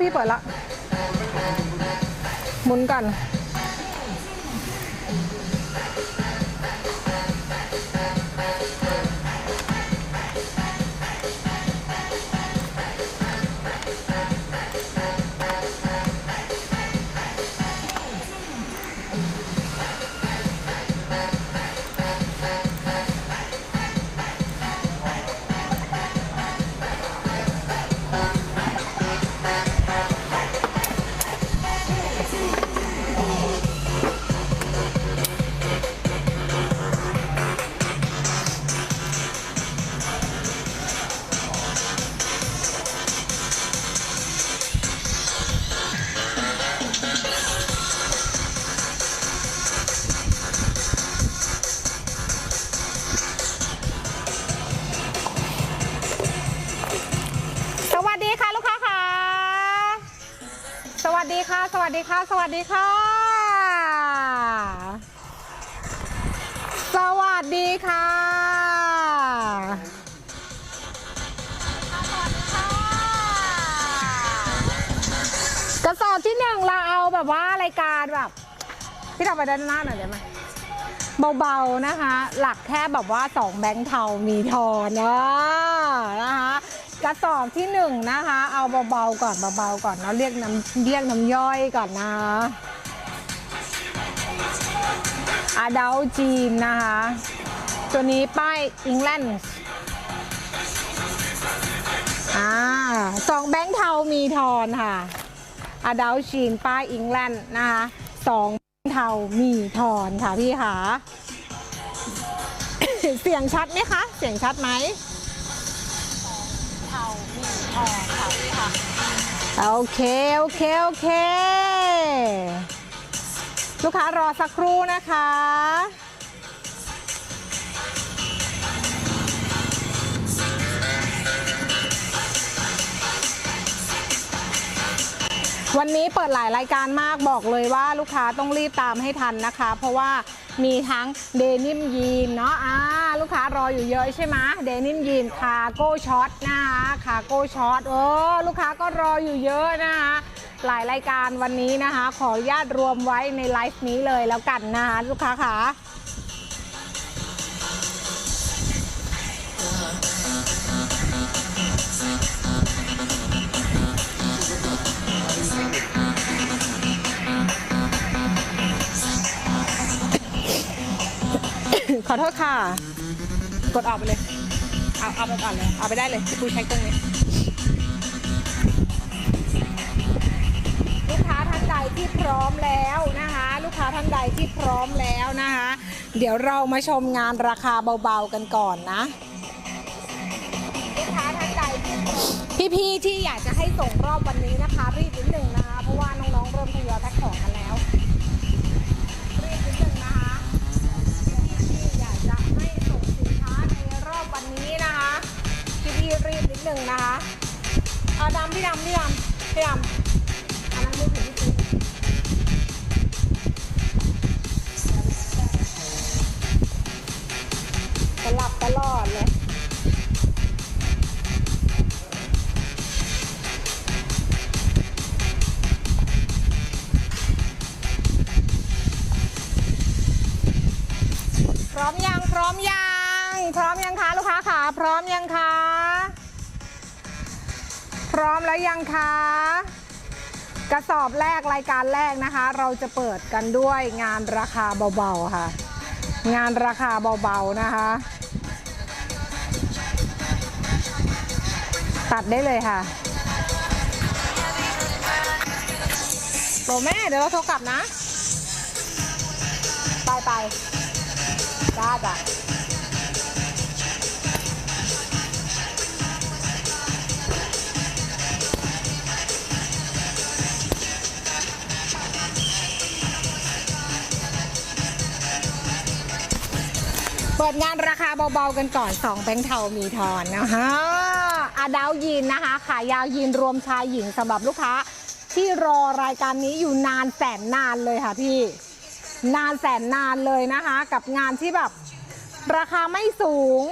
พี่เปิดละหมุนกัน สวัสดีค่ะ กระสอบที่หนึ่งเราเอาแบบว่ารายการแบบพี่ทำไปด้านหน้าหน่อยได้ไหมเบาๆนะคะ หลักแค่แบบว่า 2 แบงค์เทามีทอนนะนะคะกระสอบที่หนึ่งนะคะ เอาเบาๆก่อนเบาๆก่อนเนาเรียกน้ำเรียกน้ำย่อยก่อนนะอาดาจีนนะคะ ตัวนี้ป้ายอิงแลนด์อ่าสองแบงค์เทามีทอนค่ะอาดาจีนป้ายอิงแลนด์นะคะสองแบงค์เทามีทอนค่ะพี่ค่ะเสียงชัดไหมคะ เสียงชัดไหมโอเค โอเค โอเค ลูกค้ารอสักครู่นะคะ วันนี้เปิดหลายรายการมากบอกเลยว่าลูกค้าต้องรีบตามให้ทันนะคะ เพราะว่ามีทั้งเดนิมยีนเนาะอ่าลูกค้ารออยู่เยอะใช่ไหมเดนิมยีนคาโก้ช็อตนะคะคาโก้ช็อตเออลูกค้าก็รออยู่เยอะนะคะหลายรายการวันนี้นะคะ ขออนุญาตรวมไว้ในไลฟ์นี้เลยแล้วกันนะคะลูกค้าค่ะ ขอโทษค่ะ กดออกไปเลย เอาเอาไปก่อนเลย เอาไปได้เลยพี่ปูใช้เครื่องนี้ลูกค้าท่านใดที่พร้อมแล้วนะคะ ลูกค้าท่านใดที่พร้อมแล้วนะคะ เดี๋ยวเรามาชมงานราคาเบาๆกันก่อนนะลูกค้าท่านใดที่พี่ๆที่อยากจะให้ส่งรอบวันนี้นะคะรีบนิดหนึ่งนะคะ เพราะว่าน้องๆเริ่มทยอย พี่รีบนิดหนึ่งนะคะเอาดำพี่ดำพี่ดำพี่ดำอันนั้นมือถือพี่ซื้อสลับตลอดเลยพร้อมยัง พร้อมยัง พร้อมยังคะลูกค้าขาพร้อมยังคะ พร้อมแล้วยังคะ กระสอบแรกรายการแรกนะคะ เราจะเปิดกันด้วยงานราคาเบาๆค่ะ งานราคาเบาๆนะคะ ตัดได้เลยค่ะโปรแม่เดี๋ยวเราโทรกลับนะ ไปไปจ้าจ้ะ ปิดงานราคาเบาๆกันก่อน 2 แบงค์เทามีทอนนะคะอาดาวยีนนะคะ ขายาวยีนรวมชายหญิงสำหรับลูกค้า ที่รอรายการนี้อยู่นานแสนนานเลยค่ะพี่ นานแสนนานเลยนะคะ กับงานที่แบบ ราคาไม่สูง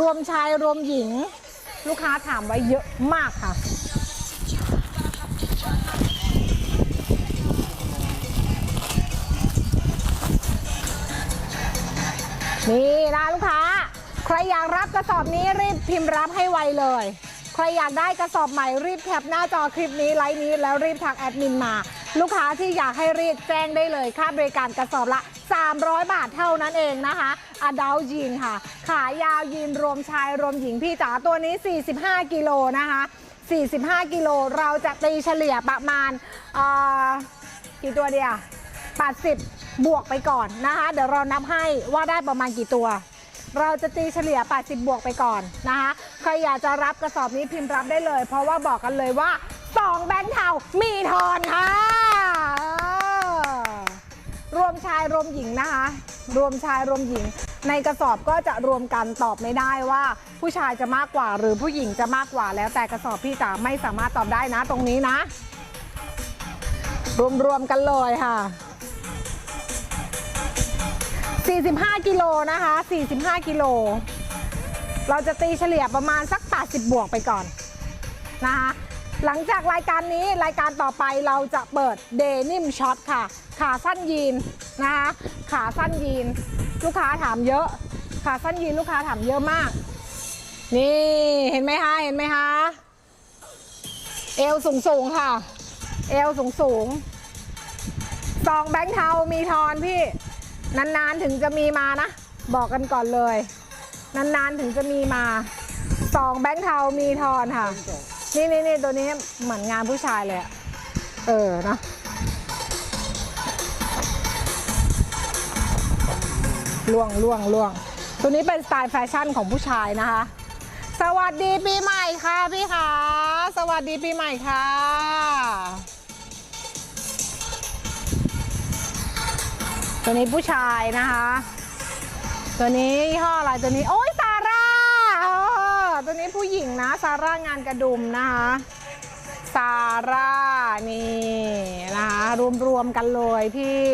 รวมชายรวมหญิง ลูกค้าถามไว้เยอะมากค่ะ นี่นะลูกค้า ใครอยากรับกระสอบนี้รีบพิมพ์รับให้ไวเลย ใครอยากได้กระสอบใหม่รีบแคปหน้าจอคลิปนี้ไลน์นี้แล้วรีบทักแอดมินมา ลูกค้าที่อยากให้รีบแจ้งได้เลย ค่าบริการกระสอบละ 300 บาทเท่านั้นเองนะคะอด l ยีนค่ะ ขายาวยีนรวมชายรวมหญิงพี่จ๋าตัวนี้ 45 กิโลนะคะ 45 กิโลเราจะตีเฉลี่ยประมาณกี่ตัวเดียว 80 บวกไปก่อนนะคะ เดี๋ยวเรานับให้ว่าได้ประมาณกี่ตัว เราจะตีเฉลี่ย 80 บวกไปก่อนนะคะใครอยากจะรับกระสอบนี้พิมพ์รับได้เลย เพราะว่าบอกกันเลยว่า 2 แบงค์เทามีทอนค่ะรวมชายรวมหญิงนะคะ รวมชายรวมหญิง ในกระสอบก็จะรวมกันตอบไม่ได้ว่า ผู้ชายจะมากกว่าหรือผู้หญิงจะมากกว่าแล้วแต่กระสอบพี่จ๋าไม่สามารถตอบได้นะตรงนี้นะ รวมๆกันเลยค่ะ 45 กิโลนะคะ 45 กิโล เราจะตีเฉลี่ยประมาณสัก 80 บวกไปก่อนนะคะหลังจากรายการนี้รายการต่อไปเราจะเปิดเดนิมช็อตค่ะ ขาสั้นยีนนะคะขาสั้นยีน ลูกค้าถามเยอะ ขาสั้นยีนลูกค้าถามเยอะมาก นี่เห็นไหมคะเห็นไหมคะเอวสูงสูงค่ะ เอวสูงสูงๆสองแบงค์เทามีทอนพี่ นานๆถึงจะมีมานะ บอกกันก่อนเลย นานๆถึงจะมีมาสองแบงค์เทามีทอนค่ะ นี่นี่นี่ตัวนี้เหมือนงานผู้ชายเลยอะเออเนอะล่วงล่วงล่วง ตัวนี้เป็นสไตล์แฟชั่นของผู้ชายนะคะ สวัสดีปีใหม่ค่ะพี่ขาสวัสดีปีใหม่ค่ะ ตัวนี้ผู้ชายนะคะ ตัวนี้ยี่ห้ออะไรตัวนี้โอ้ยซาร่าตัวนี้ผู้หญิงนะซาร่างานกระดุมนะคะซาร่านี่นะคะรวมๆกันเลยพี่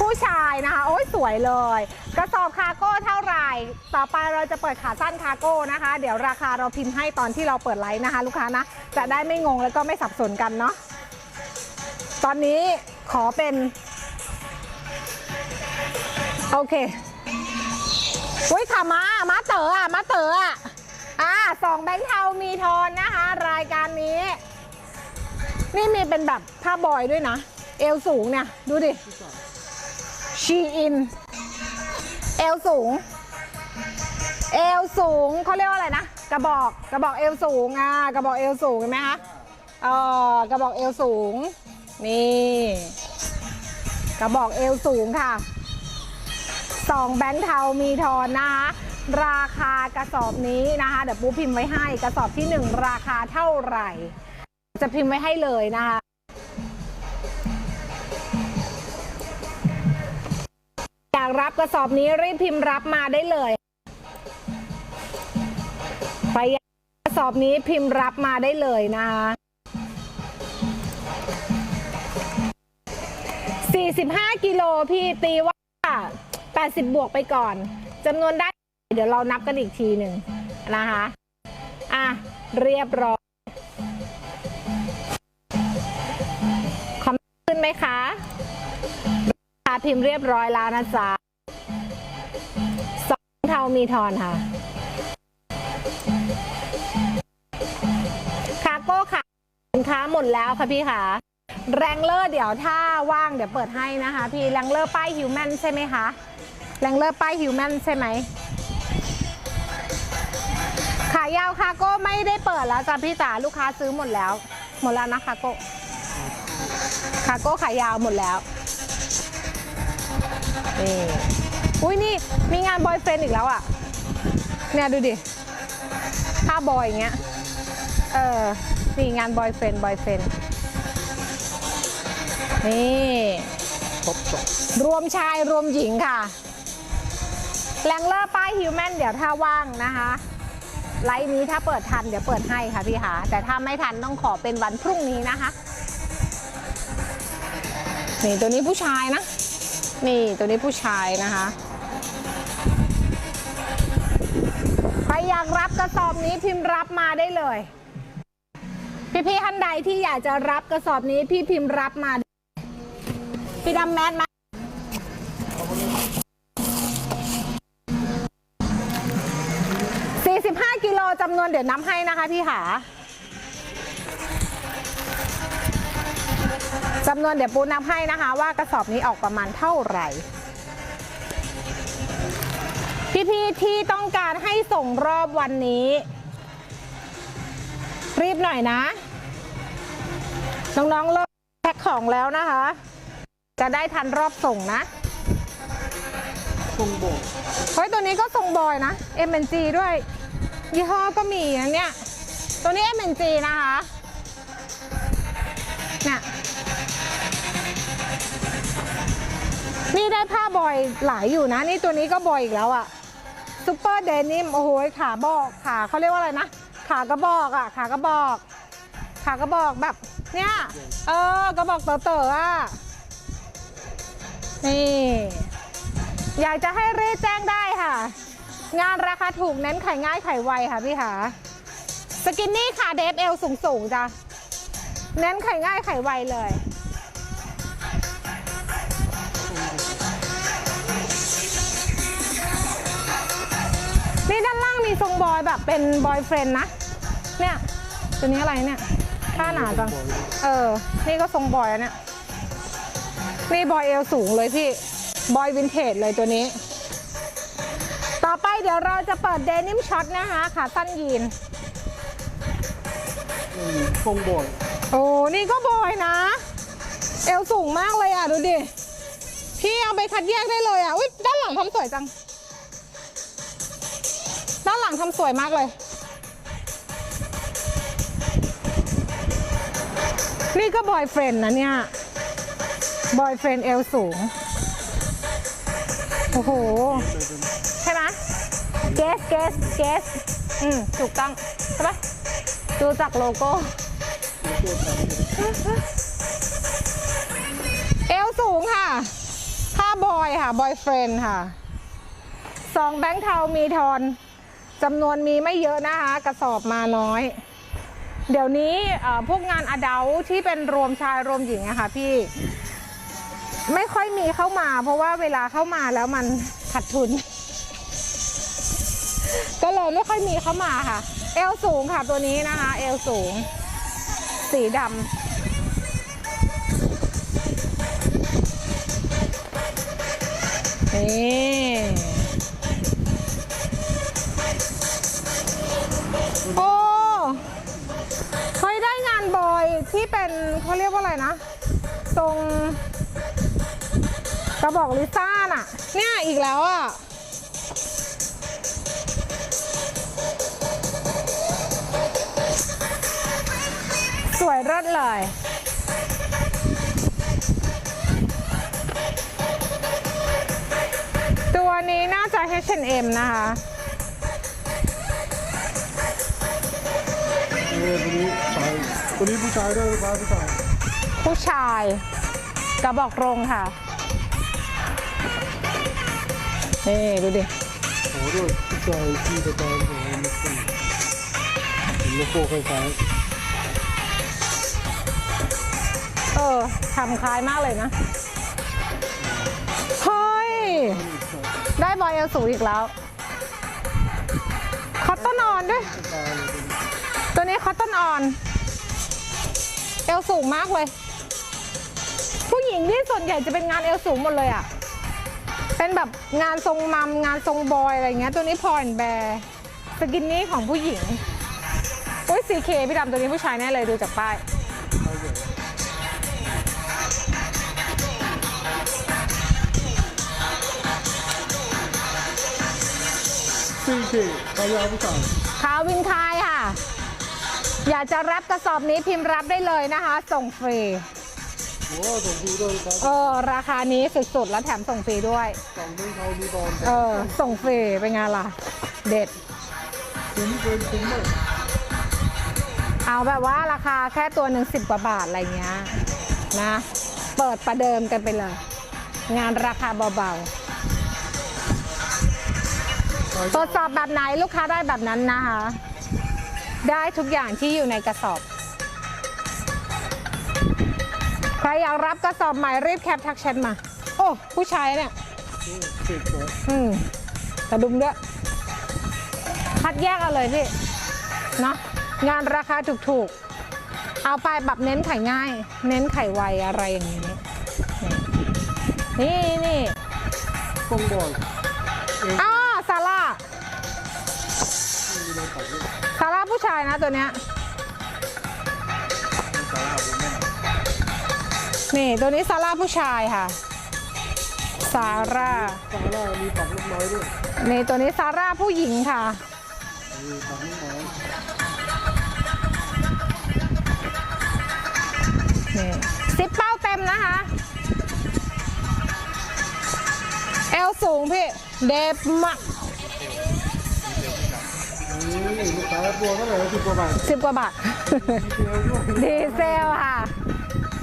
ผู้ชายนะคะ โอ้ยสวยเลย กระสอบคาร์โก้เท่าไหร่ ต่อไปเราจะเปิดขาสั้นคาร์โก้นะคะ เดี๋ยวราคาเราพิมพ์ให้ตอนที่เราเปิดไลฟ์นะคะ ลูกค้านะ จะได้ไม่งงแล้วก็ไม่สับสนกันเนาะตอนนี้ขอเป็น โอเคอุ้ยค่ะมามาเต๋ออะมาเต๋ออะอ่าสองแบงค์เทามีทอนนะคะ รายการนี้ นี่มีเป็นแบบผ้าบอยด้วยนะ เอวสูงเนี่ย ดูดิชีอิน เอวสูง เอวสูงเขาเรียกว่าอะไรนะ กระบอกกระบอกเอวสูงอะกระบอกเอวสูงเห็นไหมคะเออกระบอกเอวสูง นี่ กระบอกเอวสูงค่ะ สองแบงค์เทามีทอนนะคะ ราคากระสอบนี้นะคะ เดี๋ยวปูพิมพ์ไว้ให้กระสอบที่หนึ่งราคาเท่าไหร่ จะพิมพ์ไว้ให้เลยนะคะอยากรับกระสอบนี้รีบพิมพ์รับมาได้เลยไปกระสอบนี้พิมพ์รับมาได้เลยนะคะ45 กิโลพี่ตีว่า 80 บวกไปก่อนจำนวนได้ เดี๋ยวเรานับกันอีกทีหนึ่งนะคะ อะ เรียบร้อย คอมเมนต์ขึ้นไหมคะราคาพิมพ์เรียบร้อยแล้วนะจ๊ะสองเท่ามีทอนค่ะ คาโก้ค่ะสินค้าหมดแล้วค่ะพี่ค่ะแรงเลอร์เดี๋ยวถ้าว่างเดี๋ยวเปิดให้นะคะ พี่แรงเลอร์ป้ายฮิวแมนใช่ไหมคะ แรงเลอร์ป้ายฮิวแมนใช่ไหม ขายาวคาโก้ไม่ได้เปิดแล้วจ้ะพี่จ๋าลูกค้าซื้อหมดแล้ว หมดแล้วนะคาโก้คาโก้ขายาวหมดแล้วนี่อุ้ยนี่มีงานบอยเฟรนอีกแล้วอะ เนี่ยดูดิผ้าบอยอย่างเงี้ย เออนี่งานบอยเฟรนบอยเฟรนนี่ครบจบรวมชายรวมหญิงค่ะ แรงเลอร์ป้ายฮิวแมนเดี๋ยวถ้าว่างนะคะไลฟ์นี้ถ้าเปิดทันเดี๋ยวเปิดให้ค่ะพี่หาแต่ถ้าไม่ทันต้องขอเป็นวันพรุ่งนี้นะคะนี่ตัวนี้ผู้ชายนะ นี่ตัวนี้ผู้ชายนะคะใครอยากรับกระสอบนี้พิมพ์รับมาได้เลย พี่ๆท่านใดที่อยากจะรับกระสอบนี้พี่พิมพ์รับมา พี่ดำแมสมา จำนวนเดี๋ยวนับให้นะคะพี่หาจำนวนเดี๋ยวปูนับให้นะคะ ว่ากระสอบนี้ออกประมาณเท่าไหร่ พี่ๆที่ต้องการให้ส่งรอบวันนี้ รีบหน่อยนะ น้องๆเริ่มแพ็คของแล้วนะคะ จะได้ทันรอบส่งนะทรงโบกเฮ้ยตัวนี้ก็ทรงบอยนะ MNG ด้วย ยี่ห้อก็มีนะเนี่ย ตัวนี้ MNG นะคะ เนี่ย นี่ได้ผ้าบอยหลายอยู่นะ นี่ตัวนี้ก็บอยอีกแล้วอะซูเปอร์เดนิม โอ้โห ขาบอกขาเขาเรียกว่าอะไรนะ ขากระบอกอะขากระบอก ขากระบอกแบบ เนี่ย เออกระบอกเต๋อๆอะนี่ อยากจะให้รีแจ้งได้ค่ะ งานราคาถูกเน้นขายง่ายขายไวค่ะพี่ค่ะสกินนี่ค่ะเดฟเอลสูงสูงจ้ะเน้นขายง่ายขายไวเลย นี่ด้านล่างมีทรงบอยแบบเป็นบอยเฟรนด์นะ เนี่ยตัวนี้อะไรเนี่ยผ้าหนาจัง เออ นี่ก็ทรงบอยอะเนี่ย นี่บอยเอลสูงเลยพี่ บอยวินเทจเลยตัวนี้ เดี๋ยวเราจะเปิดเดนิมช็อตนะคะขาสั้นยีนอืมทรงโบกโอ้นี่ก็บอยนะ เอวสูงมากเลยอะ ดูดิ พี่เอาไปคัดแยกได้เลยอะอุ้ยด้านหลังทำสวยจัง ด้านหลังทำสวยมากเลย นี่ก็บอยเฟรนด์นะเนี่ยบอยเฟรนด์เอวสูง โอ้โหใช่ไหม เกสเกสเกสอืมถูกต้องใช่ปะดูจากโลโก้ เอวสูงค่ะผ้าบอยค่ะ บอยเฟรนด์ค่ะสองแบงค์เทามีทอนจำนวนมีไม่เยอะนะคะ กระสอบมาน้อย เดี๋ยวนี้พวกงานอเดาที่เป็นรวมชายรวมหญิงอะค่ะพี่ ไม่ค่อยมีเข้ามา เพราะว่าเวลาเข้ามาแล้วมันขาดทุน ก็เลยไม่ค่อยมีเข้ามาค่ะ เอวสูงค่ะตัวนี้นะคะ เอวสูง สีดำนี่โอ้เคยได้งานบอยที่เป็นเขาเรียกว่าอะไรนะทรงกระบอกลิซ่าน่ะ เนี่ยอีกแล้วอะ วยเลิศเลยตัวนี้น่าจะ H&M นะคะเออตัวนี้ชายตัวนี้ผู้ชายด้วยลูกค้าผู้ชายผู้ชายกระบอกรงค่ะ นี่ ดูดิโอ้ด้วยผู้ชายที่ประจานของมันเป็นเห็นโลโก้คล้าย เออทำคล้ายมากเลยนะ เฮ้ย ได้บอยเอลสูงอีกแล้ว คอตตอนออนด้วย ตัวนี้คอตตอนออน เอวสูงมากเลย ผู้หญิงที่ส่วนใหญ่จะเป็นงานเอวสูงหมดเลยอะ่ะ เป็นแบบงานทรงมัม งานทรงบอยอะไรเงี้ย ตัวนี้พอแอนแบร์สกินนี่ของผู้หญิงอุ้ยสีเคพี่ดำตัวนี้ผู้ชายแน่เลยดูจากป้าย ซีเคขายาวผู้ชายขาววินคายค่ะ อยากจะรับกระสอบนี้พิมพ์รับได้เลยนะคะ ส่งฟรี โอ้ส่งฟรีด้วยลูกค้าเออ ราคานี้สุดๆ แล้วแถมส่งฟรีด้วย สองเป็นเขามีบอลเออ ส่งฟรีเป็นไงล่ะ เด็ด คุ้มเกินคุ้มมากเอาแบบว่าราคาแค่ตัวหนึ่งสิบกว่าบาทอะไรเงี้ยนะ เปิดประเดิมกันไปเลย งานราคาเบาๆ ตรวจสอบแบบไหนลูกค้าได้แบบนั้นนะคะ ได้ทุกอย่างที่อยู่ในกระสอบ ใครอยากรับกระสอบใหม่รีบแคปทักแชทมา โอ้ผู้ชายเนี่ยเสร็จสวยอืมกระดุมด้วยคัดดแยกเอาเลยพี่เนาะงานราคาถูกๆ เอาไปแบบเน้นไข่ง่าย เน้นไข่ไวอะไรอย่างนี้ นี่นี่ต้องบอกเอ๊ะอ๋อซา ซาร่าผู้ชายนะตัวเนี้ยสาราบุญแม่นี่ตัวนี้ซาร่าผู้ชายค่ะ ซาร่าสาร่ามีปักลูกไม้ด้วยนี่ตัวนี้ซาร่าผู้หญิงค่ะ มีปักลูกไม้นี่ซิปเป้าเต็มนะคะ เอลสูงพี่ เดฟมาก ลูกค้าตัวเท่าไหร่สิบกว่าบาทสิบกว่าบาทเดียวด้วยดีเซลค่ะ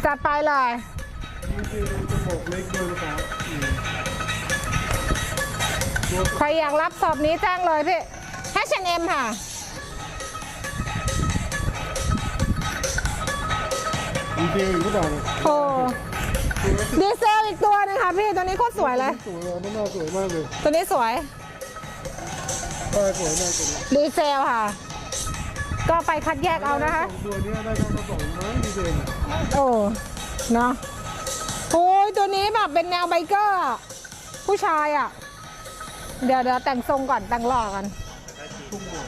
จัดไปเลยนี่คือจะบอกเล็กด้วยลูกค้าอืมตัวใครอยากรับสอบนี้แจ้งเลยพี่ H&M ค่ะดีเทลอยู่หรือเปล่าเนี่ยโอ้ดีเซลอีกตัวหนึงค่ะพี่ ตัวนี้โคตรสวยเลย สวยเลยน่าสวยมากเลย ตัวนี้สวย ป้ายสวยมากเลยดีเซลค่ะ ก็ไปคัดแยกเอานะคะสองตัวเนี้ยได้ทั้งกระสองมั้งดีเทลโอ้เนาะโอ้ยตัวนี้แบบเป็นแนวไบเกอร์อะผู้ชายอะ เดี๋ยวเดี๋ยวแต่งทรงก่อนแต่งหล่อกันทุ่งหมด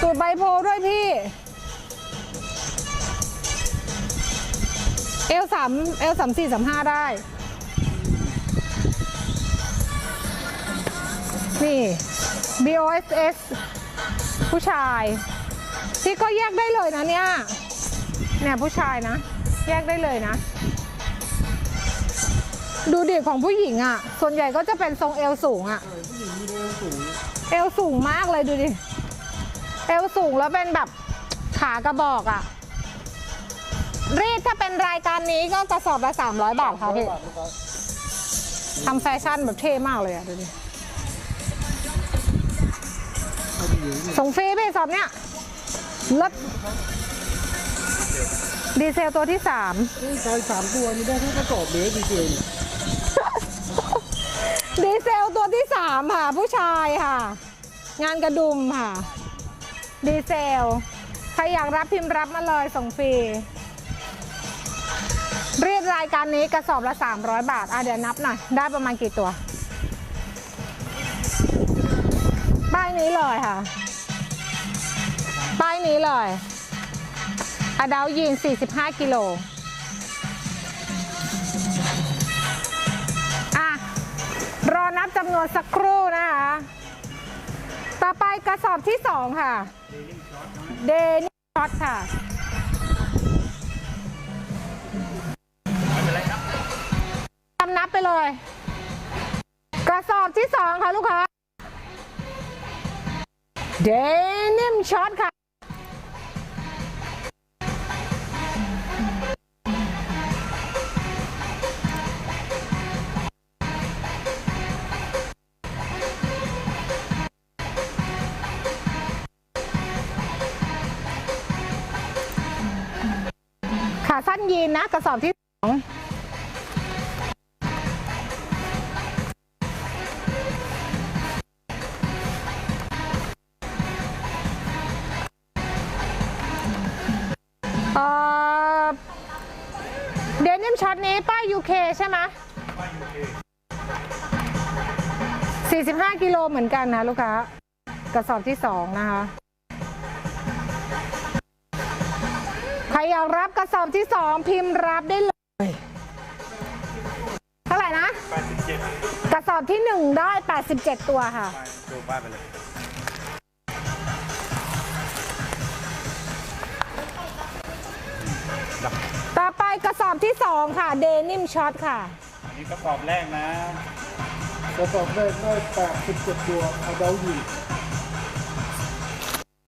สูตรใบโพลด้วยพี่ เอลสามเอลสามสี่สามห้าได้ นี่ BOSS ผู้ชายที่ก็แยกได้เลยนะเนี่ยเนี่ยผู้ชายนะ แยกได้เลยนะ ดูดิของผู้หญิงอะ่ะ ส่วนใหญ่ก็จะเป็นทรงเอวสูงอะ่ะเองสูงเอวสูงมากเลยดูดิ เอวสูงแล้วเป็นแบบขากระบอกอะ่ะ รีดถ้าเป็นรายการนี้ก็กระสอบละ300 บาทค่ะพี่บาทลูกค้าทำแฟชั่นแบบเท่มากเลยอะ่ะดูดิ ส่งฟรีพี่สอบเนี้ยลดดีเซลตัวที่3เอ้ยชายสามตัวนี้ได้ทั้งกระสอบเลยดีเทลเนี่ยดีเซลตัวที่3ค่ะ ผู้ชายค่ะ งานกระดุมค่ะ ดีเซล ใครอยากรับพิมพ์รับมาเลยส่งฟรีเรียกรายการนี้กระสอบละ 300 บาท อะเดี๋ยวนับหน่อย ได้ประมาณกี่ตัว นี้เลยค่ะ ป้ายนี้เลยอดาวยีน 45 กิโลอะ รอนับจำนวนสักครู่นะคะ ต่อไปกระสอบที่ 2 ค่ะ เดนิช็อตค่ะจำนับไปเลย กระสอบที่ 2 ค่ะลูกค้า เดนิมช็อตค่ะ ขาสั้นยีนนะ กระสอบที่สอง UK ใช่ไหม45 กิโลเหมือนกันนะลูกค้ากระสอบที่ 2 นะคะ ใครอยากรับกระสอบที่ 2 พิมพ์รับได้เลย เท่าไหร่นะ 87 กระสอบที่ 1 ได้ 87 ตัวค่ะดูป้ายไปเลย ต่อไปกระสอบที่ 2 ค่ะเดนิมช็อตค่ะ อันนี้กระสอบแรกนะกระสอบแรกได้แปดสิบเจ็ดตัวเอาเดาอยู่